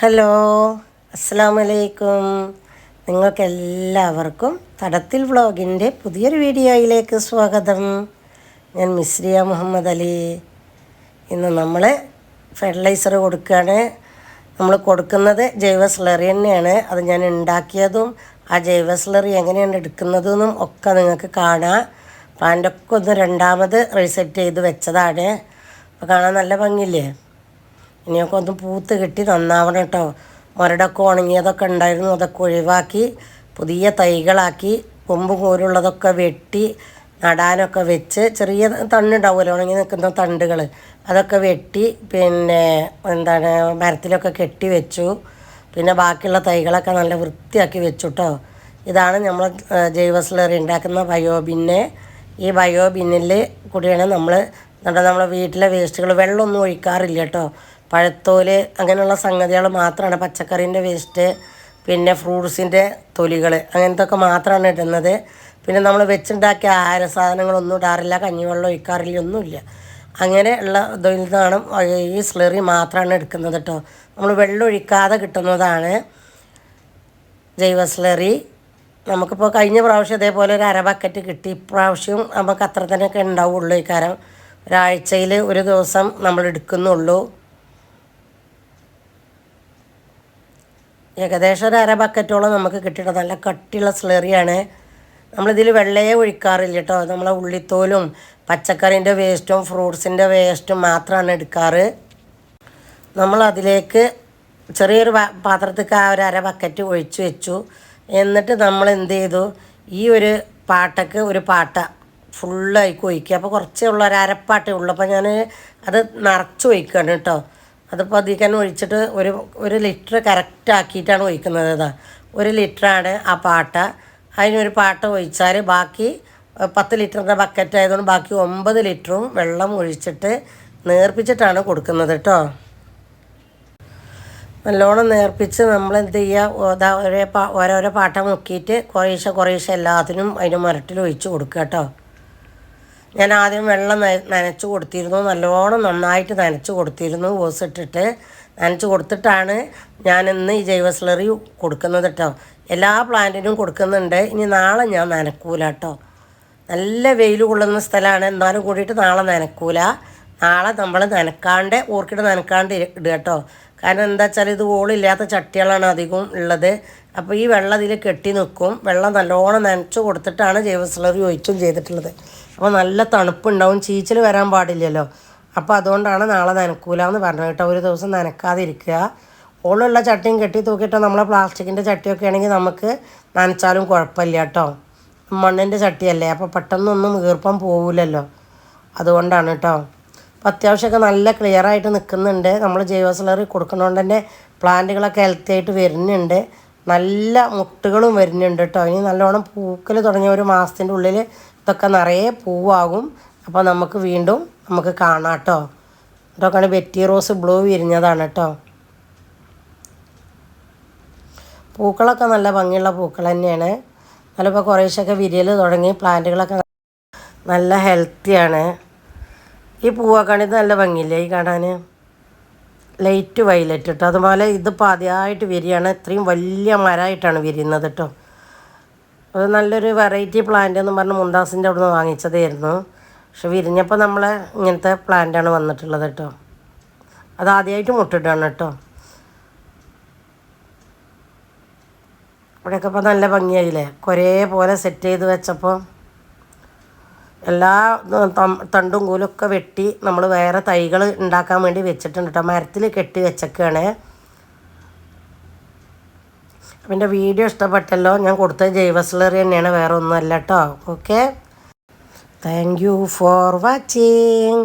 Hello അസ്സാം വലൈക്കും നിങ്ങൾക്കെല്ലാവർക്കും തടത്തിൽ വ്ളോഗിന്റെ പുതിയൊരു വീഡിയോയിലേക്ക് സ്വാഗതം. ഞാൻ മിസ്രിയ മുഹമ്മദ് അലി. ഇന്ന് നമ്മൾ ഫെർട്ടിലൈസർ കൊടുക്കുകയാണ്. നമ്മൾ കൊടുക്കുന്നത് ജൈവ സ്ലറി തന്നെയാണ്. അത് ഞാൻ ഉണ്ടാക്കിയതും ആ ജൈവ സ്ലറി എങ്ങനെയാണ് എടുക്കുന്നതെന്നും ഒക്കെ നിങ്ങൾക്ക് കാണാം. പ്ലാന്റൊക്കെ ഒന്ന് രണ്ടാമത് റീസെറ്റ് ചെയ്ത് വെച്ചതാണ്. അപ്പോൾ കാണാൻ നല്ല ഭംഗിയില്ലേ? ഇനിയൊക്കെ ഒന്ന് പൂത്ത് കിട്ടി നന്നാവണം കേട്ടോ. മുരടൊക്കെ ഉണങ്ങിയതൊക്കെ ഉണ്ടായിരുന്നു. അതൊക്കെ ഒഴിവാക്കി പുതിയ തൈകളാക്കി കൊമ്പും കോരുള്ളതൊക്കെ വെട്ടി നടാനൊക്കെ വെച്ച് ചെറിയ തണ്ടുണ്ടാവുമല്ലോ ഉണങ്ങി നിൽക്കുന്ന തണ്ടുകൾ. അതൊക്കെ വെട്ടി പിന്നെ എന്താണ് മരത്തിലൊക്കെ കെട്ടി വെച്ചു. പിന്നെ ബാക്കിയുള്ള തൈകളൊക്കെ നല്ല വൃത്തിയാക്കി വെച്ചു കേട്ടോ. ഇതാണ് നമ്മൾ ജൈവ സ്ലറി ഉണ്ടാക്കുന്ന ബയോബിന്നെ. ഈ ബയോബിന്നിൽ കൂടിയാണ് നമ്മൾ എന്നിട്ട് നമ്മളെ വീട്ടിലെ വേസ്റ്റുകൾ വെള്ളമൊന്നും ഒഴിക്കാറില്ല കേട്ടോ. പഴത്തോൽ അങ്ങനെയുള്ള സംഗതികൾ മാത്രമാണ് പച്ചക്കറീന്റെ വേസ്റ്റ് പിന്നെ ഫ്രൂട്ട്സിന്റെ തൊലികൾ അങ്ങനത്തെ ഒക്കെ മാത്രമാണ് ഇടുന്നത്. പിന്നെ നമ്മൾ വെച്ചുണ്ടാക്കിയ ആഹാര സാധനങ്ങളൊന്നും ഇടാറില്ല കഞ്ഞിവെള്ളം ഒഴിക്കാറില്ല ഒന്നുമില്ല. അങ്ങനെ ഉള്ള നിന്നാണ് ഈ സ്ലറി മാത്രമാണ് എടുക്കുന്നത് കേട്ടോ നമ്മൾ വെള്ളം ഒഴിക്കാതെ കിട്ടുന്നതാണ് ജൈവ സ്ലറി. നമുക്കിപ്പോൾ കഴിഞ്ഞ പ്രാവശ്യം ഇതേപോലെ ഒരു അര ബക്കറ്റ് കിട്ടി. ഇപ്രാവശ്യം നമുക്ക് അത്ര തന്നെയൊക്കെ ഉണ്ടാവുള്ളൂ ഈ കാരം. ഒരാഴ്ചയിൽ ഒരു ദിവസം നമ്മൾ എടുക്കുന്നുള്ളൂ. ഏകദേശം ഒരു അര ബക്കറ്റോളം നമുക്ക് കിട്ടിയിട്ട് നല്ല കട്ടിയുള്ള സ്ലറിയാണ് നമ്മളിതിൽ വെള്ളയെ ഒഴിക്കാറില്ല കേട്ടോ. നമ്മളെ ഉള്ളിത്തോലും പച്ചക്കറിന്റെ വേസ്റ്റും ഫ്രൂട്ട്സിന്റെ വേസ്റ്റും മാത്രമാണ് എടുക്കാറ്. നമ്മളതിലേക്ക് ചെറിയൊരു പാത്രത്തേക്ക് ആ ഒരു അര ബക്കറ്റ് ഒഴിച്ചു വെച്ചു. എന്നിട്ട് നമ്മൾ എന്ത് ചെയ്തു? ഈ ഒരു പാട്ടക്ക് ഒരു പാട്ട ഫുള്ളായി കൊയ്ക്കുക. അപ്പോൾ കുറച്ചേ ഉള്ളൂ. ഒരു അരപ്പാട്ടേ ഉള്ളൂ. അപ്പോൾ ഞാൻ അത് നിറച്ച് ഒഴിക്കുകയാണ് കേട്ടോ. അതിപ്പോൾ പതിക്കാൻ ഒഴിച്ചിട്ട് ഒരു ഒരു ലിറ്റർ കറക്റ്റ് ആക്കിയിട്ടാണ് ഒഴിക്കുന്നത് ഏതാ ഒരു ലിറ്ററാണ് ആ പാട്ട. അതിനൊരു പാട്ട ഒഴിച്ചാൽ ബാക്കി പത്ത് ലിറ്ററിന്റെ ബക്കറ്റ് ആയതുകൊണ്ട് ബാക്കി ഒമ്പത് ലിറ്ററും വെള്ളം ഒഴിച്ചിട്ട് നേർപ്പിച്ചിട്ടാണ് കൊടുക്കുന്നത് കേട്ടോ. നല്ലോണം നേർപ്പിച്ച് നമ്മൾ എന്ത് ചെയ്യുക ഒരേ പാ ഓരോരോ പാട്ട മുക്കിയിട്ട് കുറേശ്ശെ കുറേശ്ശെ എല്ലാത്തിനും അതിന് മുരട്ടിൽ ഒഴിച്ച് കൊടുക്കുക കേട്ടോ. ഞാൻ ആദ്യം വെള്ളം നന- നനച്ച് കൊടുത്തിരുന്നു. നല്ലോണം നന്നായിട്ട് നനച്ച് കൊടുത്തിരുന്നു. ഓസ് ഇട്ടിട്ട് നനച്ച് കൊടുത്തിട്ടാണ് ഞാൻ ഇന്ന് ഈ ജൈവ സ്ലറി കൊടുക്കുന്നത് കേട്ടോ എല്ലാ പ്ലാന്റിനും കൊടുക്കുന്നുണ്ട്. ഇനി നാളെ ഞാൻ നനക്കൂല കേട്ടോ നല്ല വെയിൽ കൊള്ളുന്ന സ്ഥലമാണ് എന്നാലും കൂടിയിട്ട് നാളെ നനക്കൂല. നാളെ നമ്മൾ നനക്കാണ്ട് ഓർക്കിഡ് നനക്കാണ്ട് ഇടുക കേട്ടോ കാരണം എന്താ വെച്ചാൽ ഇത് ഓളില്ലാത്ത ചട്ടികളാണ് അധികവും ഉള്ളത്. അപ്പോൾ ഈ വെള്ളം ഇതിൽ കെട്ടി നിൽക്കും വെള്ളം നല്ലോണം നനച്ച് കൊടുത്തിട്ടാണ് ജൈവ സ്ലറി ഒഴിച്ചും ചെയ്തിട്ടുള്ളത്. അപ്പോൾ നല്ല തണുപ്പുണ്ടാവും. ചീച്ചിൽ വരാൻ പാടില്ലല്ലോ. അപ്പോൾ അതുകൊണ്ടാണ് നാളെ നനക്കൂല എന്ന് പറഞ്ഞത് കേട്ടോ. ഒരു ദിവസം നനക്കാതിരിക്കുക. ഓളുള്ള ചട്ടിയും കെട്ടി തൂക്കിയിട്ടോ നമ്മളെ പ്ലാസ്റ്റിക്കിന്റെ ചട്ടിയൊക്കെ ആണെങ്കിൽ നമുക്ക് നനച്ചാലും കുഴപ്പമില്ല കേട്ടോ. മണ്ണിന്റെ ചട്ടിയല്ലേ അപ്പോൾ പെട്ടെന്നൊന്നും ഈർപ്പം പോവില്ലല്ലോ അതുകൊണ്ടാണ് കേട്ടോ. അപ്പോൾ അത്യാവശ്യമൊക്കെ നല്ല ക്ലിയർ ആയിട്ട് നിൽക്കുന്നുണ്ട് നമ്മൾ ജൈവ സിലറി കൊടുക്കുന്നതുകൊണ്ട് തന്നെ പ്ലാന്റുകളൊക്കെ ഹെൽത്തി ആയിട്ട് വരുന്നുണ്ട്. നല്ല മുട്ടുകളും വരുന്നുണ്ട് കേട്ടോ. ഇനി നല്ലോണം പൂക്കൽ തുടങ്ങിയ ഒരു മാസത്തിന്റെ ഉള്ളിൽ ഇതൊക്കെ നിറയെ പൂവാകും. അപ്പോൾ നമുക്ക് വീണ്ടും നമുക്ക് കാണാം കേട്ടോ ഇതൊക്കെയാണ് ബെറ്റി റോസ് ബ്ലൂ വിരിഞ്ഞതാണ് കേട്ടോ പൂക്കളൊക്കെ നല്ല ഭംഗിയുള്ള പൂക്കൾ തന്നെയാണ്. നല്ലപ്പോൾ കുറേശ്ശൊക്കെ വിരിയൽ തുടങ്ങി പ്ലാന്റുകളൊക്കെ നല്ല ഹെൽത്തിയാണ് ഈ പൂവൊക്കെയാണ് ഇത് നല്ല ഭംഗിയില്ലേ ഈ കാണാൻ ലൈറ്റ് വൈലറ്റ് കേട്ടോ അതുപോലെ ഇതിപ്പോൾ ആദ്യമായിട്ട് വിരിയാണ്. ഇത്രയും വലിയ മരമായിട്ടാണ് വിരിയുന്നത് കേട്ടോ അത് നല്ലൊരു വെറൈറ്റി പ്ലാന്റ് എന്ന് പറഞ്ഞ് മുന്താസിന്റെ അവിടെ നിന്ന് വാങ്ങിച്ചതായിരുന്നു. പക്ഷെ വിരിഞ്ഞപ്പോൾ നമ്മളെ ഇങ്ങനത്തെ പ്ലാന്റാണ് വന്നിട്ടുള്ളത് കേട്ടോ അത് ആദ്യമായിട്ട് മുട്ടിട്ടാണ് കേട്ടോ ഇവിടെയൊക്കെ ഇപ്പോൾ നല്ല ഭംഗിയായില്ലേ? കുറേ പോലെ സെറ്റ് ചെയ്ത് വെച്ചപ്പോൾ എല്ലാ തണ്ടും കൂലൊക്കെ വെട്ടി നമ്മൾ വേറെ തൈകൾ ഉണ്ടാക്കാൻ വേണ്ടി വെച്ചിട്ടുണ്ട് കേട്ടോ മരത്തിൽ കെട്ടി വെച്ചേക്കാണ് അപ്പം എന്റെ വീഡിയോ ഇഷ്ടപ്പെട്ടല്ലോ ഞാൻ കൊടുത്ത ജൈവ സ്ലറി തന്നെയാണ് വേറെ ഒന്നുമല്ല കേട്ടോ okay thank you for watching